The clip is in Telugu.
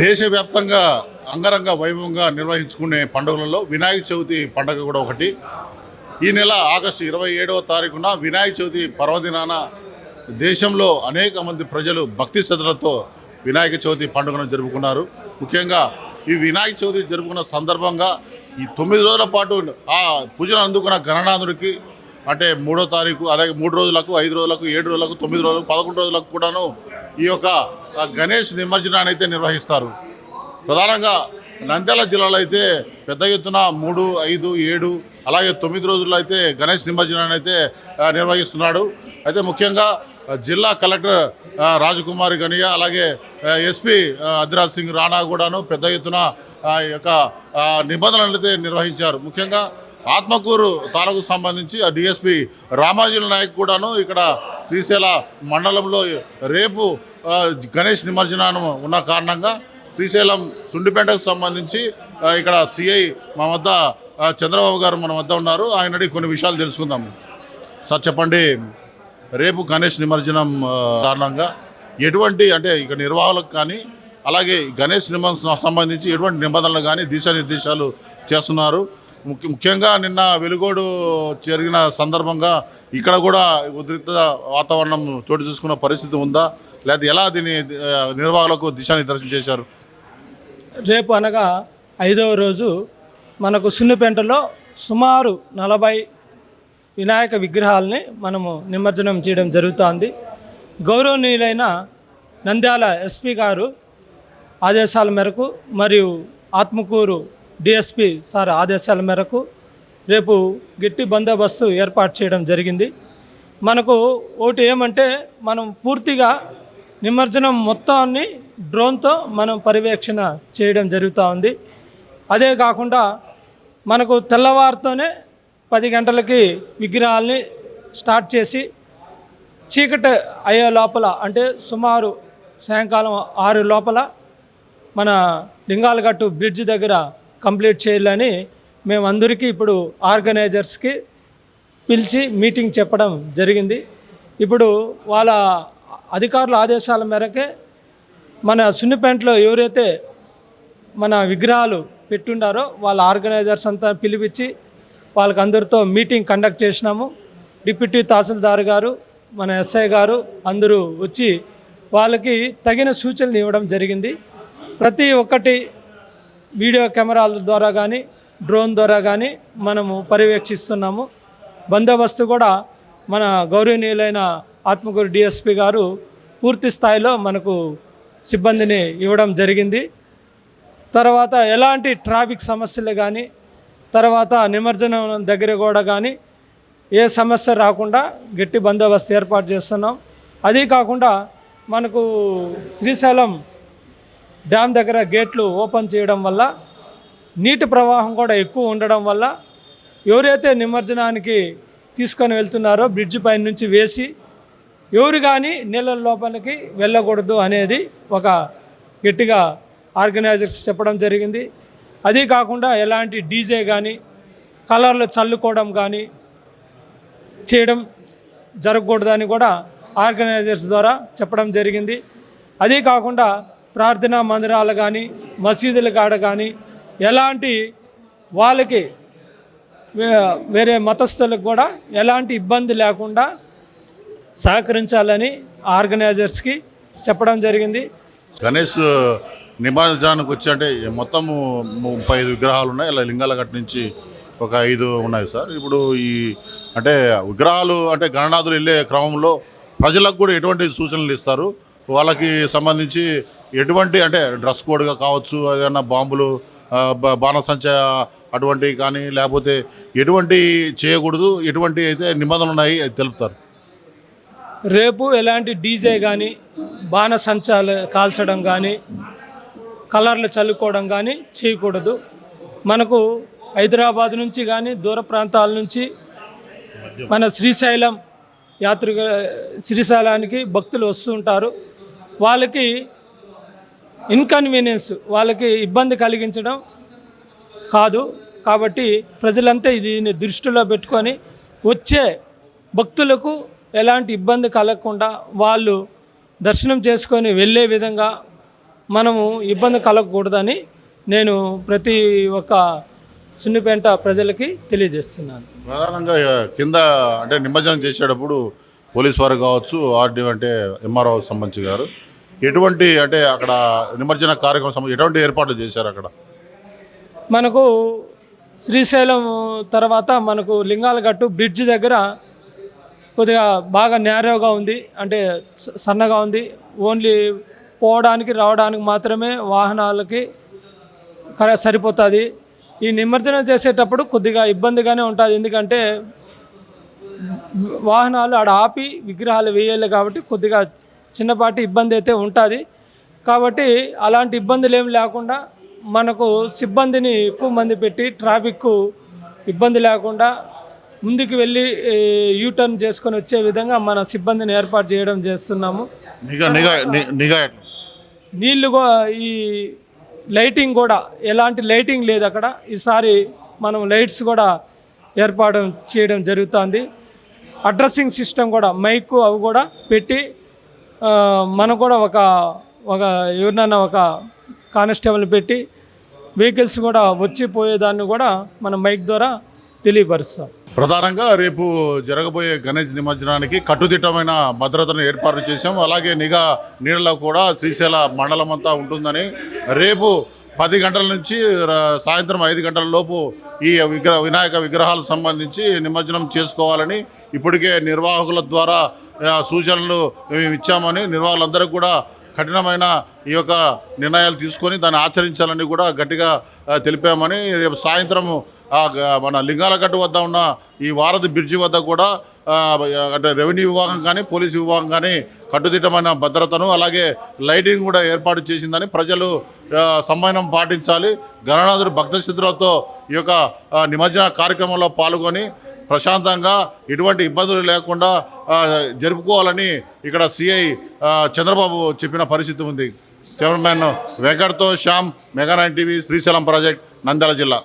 దేశవ్యాప్తంగా అంగరంగ వైభవంగా నిర్వహించుకునే పండుగలలో వినాయక చవితి పండుగ కూడా ఒకటి. ఈ నెల ఆగస్టు ఇరవై ఏడవ తారీఖున వినాయక చవితి పర్వదినాన దేశంలో అనేక మంది ప్రజలు భక్తి శ్రద్ధలతో వినాయక చవితి పండుగను జరుపుకున్నారు. ముఖ్యంగా ఈ వినాయక చవితి జరుపుకున్న సందర్భంగా ఈ తొమ్మిది రోజుల పాటు ఆ పూజను అందుకున్న గణనాథుడికి అంటే మూడో తారీఖు అలాగే మూడు రోజులకు ఐదు రోజులకు ఏడు రోజులకు తొమ్మిది రోజులకు పదకొండు రోజులకు కూడాను ఈ యొక్క గణేష్ నిమజ్జనాన్ని అయితే నిర్వహిస్తారు. ప్రధానంగా నంద్యాల జిల్లాలో అయితే పెద్ద ఎత్తున మూడు ఐదు ఏడు అలాగే తొమ్మిది రోజుల్లో అయితే గణేష్ నిమజ్జనాన్ని అయితే నిర్వహిస్తున్నాడు. అయితే ముఖ్యంగా జిల్లా కలెక్టర్ రాజకుమారి గనియ అలాగే ఎస్పీ అదిరాజ్ సింగ్ రాణా కూడాను పెద్ద ఎత్తున ఆ యొక్క నిబంధనలు అయితే నిర్వహించారు. ముఖ్యంగా ఆత్మకూరు తాలూకు సంబంధించి ఆ డిఎస్పి రామాజుల నాయక్ కూడాను ఇక్కడ శ్రీశైల మండలంలో రేపు గణేష్ నిమజ్జనం ఉన్న కారణంగా శ్రీశైలం సుండిపేటకు సంబంధించి ఇక్కడ సిఐ మా వద్ద చంద్రబాబు గారు మన వద్ద ఉన్నారు. ఆయన అడిగి కొన్ని విషయాలు తెలుసుకుందాం. సార్ చెప్పండి రేపు గణేష్ నిమజ్జనం కారణంగా ఎటువంటి అంటే ఇక నిర్వాహకులకు కానీ అలాగే గణేష్ నిమజ్జనం సంబంధించి ఎటువంటి నిబంధనలు కానీ దిశానిర్దేశాలు చేస్తున్నారు. ముఖ్యంగా నిన్న వెలుగోడు జరిగిన సందర్భంగా ఇక్కడ కూడా ఉద్రిక్త వాతావరణం చోటు చూసుకున్న పరిస్థితి ఉందా? లేదా ఎలా దీని నిర్వాహకులకు దిశానిర్దేశం చేశారు? రేపు అనగా ఐదవ రోజు మనకు సున్నిపెంటలో సుమారు నలభై వినాయక విగ్రహాలని మనము నిమజ్జనం చేయడం జరుగుతోంది. గౌరవనీయులైన నంద్యాల ఎస్పీ గారు ఆదేశాల మేరకు మరియు ఆత్మకూరు డిఎస్పి సార్ ఆదేశాల మేరకు రేపు గట్టి బందోబస్తు ఏర్పాటు చేయడం జరిగింది. మనకు ఒకటి ఏమంటే మనం పూర్తిగా నిమజ్జనం మొత్తాన్ని డ్రోన్తో మనం పర్యవేక్షణ చేయడం జరుగుతూ ఉంది. అదే కాకుండా మనకు తెల్లవారితోనే పది గంటలకి విగ్రహాల్ని స్టార్ట్ చేసి చీకటి అయ్యే లోపల అంటే సుమారు సాయంకాలం ఆరు లోపల మన లింగాలగట్టు బ్రిడ్జ్ దగ్గర కంప్లీట్ చేయాలని మేము అందరికీ ఇప్పుడు ఆర్గనైజర్స్కి పిలిచి మీటింగ్ చెప్పడం జరిగింది. ఇప్పుడు వాళ్ళ అధికారుల ఆదేశాల మేరకే మన సున్నిపెంటలో ఎవరైతే మన విగ్రహాలు పెట్టుండారో వాళ్ళ ఆర్గనైజర్స్ అంతా పిలిపించి వాళ్ళకి అందరితో మీటింగ్ కండక్ట్ చేసినాము. డిప్యూటీ తహసీల్దార్ గారు మన ఎస్ఐ గారు అందరూ వచ్చి వాళ్ళకి తగిన సూచనలు ఇవ్వడం జరిగింది. ప్రతి ఒక్కటి వీడియో కెమెరాల ద్వారా కానీ డ్రోన్ ద్వారా కానీ మనము పర్యవేక్షిస్తున్నాము. బందోబస్తు కూడా మన గౌరవనీయులైన ఆత్మకూరు డిఎస్పి గారు పూర్తి స్థాయిలో మనకు సిబ్బందిని ఇవ్వడం జరిగింది. తర్వాత ఎలాంటి ట్రాఫిక్ సమస్యలు కానీ తర్వాత నిమజ్జనం దగ్గర కూడా కానీ ఏ సమస్య రాకుండా గట్టి బందోబస్తు ఏర్పాటు చేస్తున్నాం. అదీ కాకుండా మనకు శ్రీశైలం డ్యామ్ దగ్గర గేట్లు ఓపెన్ చేయడం వల్ల నీటి ప్రవాహం కూడా ఎక్కువ ఉండడం వల్ల ఎవరైతే నిమజ్జనానికి తీసుకొని వెళ్తున్నారో బ్రిడ్జ్ పైన నుంచి వేసి ఎవరు కానీ నీళ్ళ లోపలికి వెళ్ళకూడదు అనేది ఒక గట్టిగా ఆర్గనైజర్స్ చెప్పడం జరిగింది. అదే కాకుండా ఎలాంటి డీజే కానీ కలర్లు చల్లుకోవడం కానీ చేయడం జరగకూడదని కూడా ఆర్గనైజర్స్ ద్వారా చెప్పడం జరిగింది. అదే కాకుండా ప్రార్థనా మందిరాలు కానీ మసీదుల కాడ కానీ ఎలాంటి వాళ్ళకి వే- వేరే మతస్థులకు కూడా ఎలాంటి ఇబ్బంది లేకుండా సహకరించాలని ఆర్గనైజర్స్కి చెప్పడం జరిగింది. గణేష్ నిమజ్జనానికి వచ్చి అంటే మొత్తము ముప్పై ఐదు విగ్రహాలు ఉన్నాయి. ఇలా లింగాల లింగాలగట్టు నుంచి ఒక ఐదు ఉన్నాయి సార్. ఇప్పుడు ఈ అంటే విగ్రహాలు అంటే గణనాథులు వెళ్ళే క్రమంలో ప్రజలకు కూడా ఎటువంటి సూచనలు ఇస్తారు? వాళ్ళకి సంబంధించి ఎటువంటి అంటే డ్రెస్ కోడ్గా కావచ్చు ఏదైనా బాంబులు బాణసంచ అటువంటివి కానీ లేకపోతే ఎటువంటి చేయకూడదు ఎటువంటి అయితే నిబంధనలు ఉన్నాయి అది తెలుపుతారు. రేపు ఎలాంటి డీజే కానీ బాణసంచాలు కాల్చడం కానీ కలర్లు చల్లుకోవడం కానీ చేయకూడదు. మనకు హైదరాబాద్ నుంచి కానీ దూర ప్రాంతాల నుంచి మన శ్రీశైలం యాత్రిక శ్రీశైలానికి భక్తులు వస్తుంటారు వాళ్ళకి ఇన్కన్వీనియన్స్ వాళ్ళకి ఇబ్బంది కలిగించడం కాదు. కాబట్టి ప్రజలంతా దీన్ని దృష్టిలో పెట్టుకొని వచ్చే భక్తులకు ఎలాంటి ఇబ్బంది కలగకుండా వాళ్ళు దర్శనం చేసుకొని వెళ్ళే విధంగా మనము ఇబ్బంది కలగకూడదని నేను ప్రతి ఒక్క సున్నిపేంట ప్రజలకి తెలియజేస్తున్నాను. ప్రధానంగా కింద అంటే నిమజ్జనం చేసేటప్పుడు పోలీస్ వారు కావచ్చు ఆర్డీ అంటే ఎంఆర్ఓ సంబంధించి గారు. ఎటువంటి అంటే అక్కడ నిమజ్జన కార్యక్రమం సంబంధించి ఎటువంటి ఏర్పాట్లు చేశారు అక్కడ? మనకు శ్రీశైలం తర్వాత మనకు లింగాలగట్టు బ్రిడ్జ్ దగ్గర కొద్దిగా బాగా నేరోగా ఉంది. అంటే స- సన్నగా ఉంది. ఓన్లీ పోవడానికి రావడానికి మాత్రమే వాహనాలకి సరిపోతుంది. ఈ నిమజ్జనం చేసేటప్పుడు కొద్దిగా ఇబ్బందిగానే ఉంటుంది. ఎందుకంటే వాహనాలు ఆడ ఆపి విగ్రహాలు వేయాలి కాబట్టి కొద్దిగా చిన్నపాటి ఇబ్బంది అయితే ఉంటుంది. కాబట్టి అలాంటి ఇబ్బందులు ఏం లేకుండా మనకు సిబ్బందిని ఎక్కువ మంది పెట్టి ట్రాఫిక్ ఇబ్బంది లేకుండా ముందుకు వెళ్ళి యూటర్న్ చేసుకొని వచ్చే విధంగా మన సిబ్బందిని ఏర్పాటు చేయడం చేస్తున్నాము. నీళ్ళు ఈ లైటింగ్ కూడా ఎలాంటి లైటింగ్ లేదు అక్కడ. ఈసారి మనం లైట్స్ కూడా ఏర్పాటు చేయడం జరుగుతుంది. అడ్రస్సింగ్ సిస్టమ్ కూడా మైక్ అవి కూడా పెట్టి మనం కూడా ఒక ఒక ఎవరినైనా ఒక కానిస్టేబుల్ పెట్టి వెహికల్స్ కూడా వచ్చి పోయేదాన్ని కూడా మనం మైక్ ద్వారా తెలియపరుస్తాం ప్రధానంగా రేపు జరగబోయే గణేష్ నిమజ్జనానికి కట్టుదిట్టమైన భద్రతను ఏర్పాటు చేశాం. అలాగే నిఘా నీడలో కూడా శ్రీశైల మండలం అంతా ఉంటుందని రేపు పది గంటల నుంచి సాయంత్రం ఐదు గంటల లోపు ఈ విగ్రహ వినాయక విగ్రహాలకు సంబంధించి నిమజ్జనం చేసుకోవాలని ఇప్పటికే నిర్వాహకుల ద్వారా సూచనలు మేము ఇచ్చామని నిర్వాహకులందరూ కూడా కఠినమైన ఈ యొక్క నిర్ణయాలు తీసుకొని దాన్ని ఆచరించాలని కూడా గట్టిగా తెలిపామని రేపు సాయంత్రం మన లింగాలగట్టు వద్ద ఉన్న ఈ వారధి బ్రిడ్జి వద్ద కూడా అంటే రెవెన్యూ విభాగం కానీ పోలీసు విభాగం కానీ కట్టుదిట్టమైన భద్రతను అలాగే లైటింగ్ కూడా ఏర్పాటు చేసిందని ప్రజలు సమ్మయనం పాటించాలి. గణనాథుడు భక్త ఈ యొక్క నిమజ్జన కార్యక్రమంలో పాల్గొని ప్రశాంతంగా ఎటువంటి ఇబ్బందులు లేకుండా జరుపుకోవాలని ఇక్కడ సిఐ చంద్రబాబు చెప్పిన పరిస్థితి ఉంది. Chairman వెంకట్తో Shyam mega nine TV Srisailam project Nandyala జిల్లా.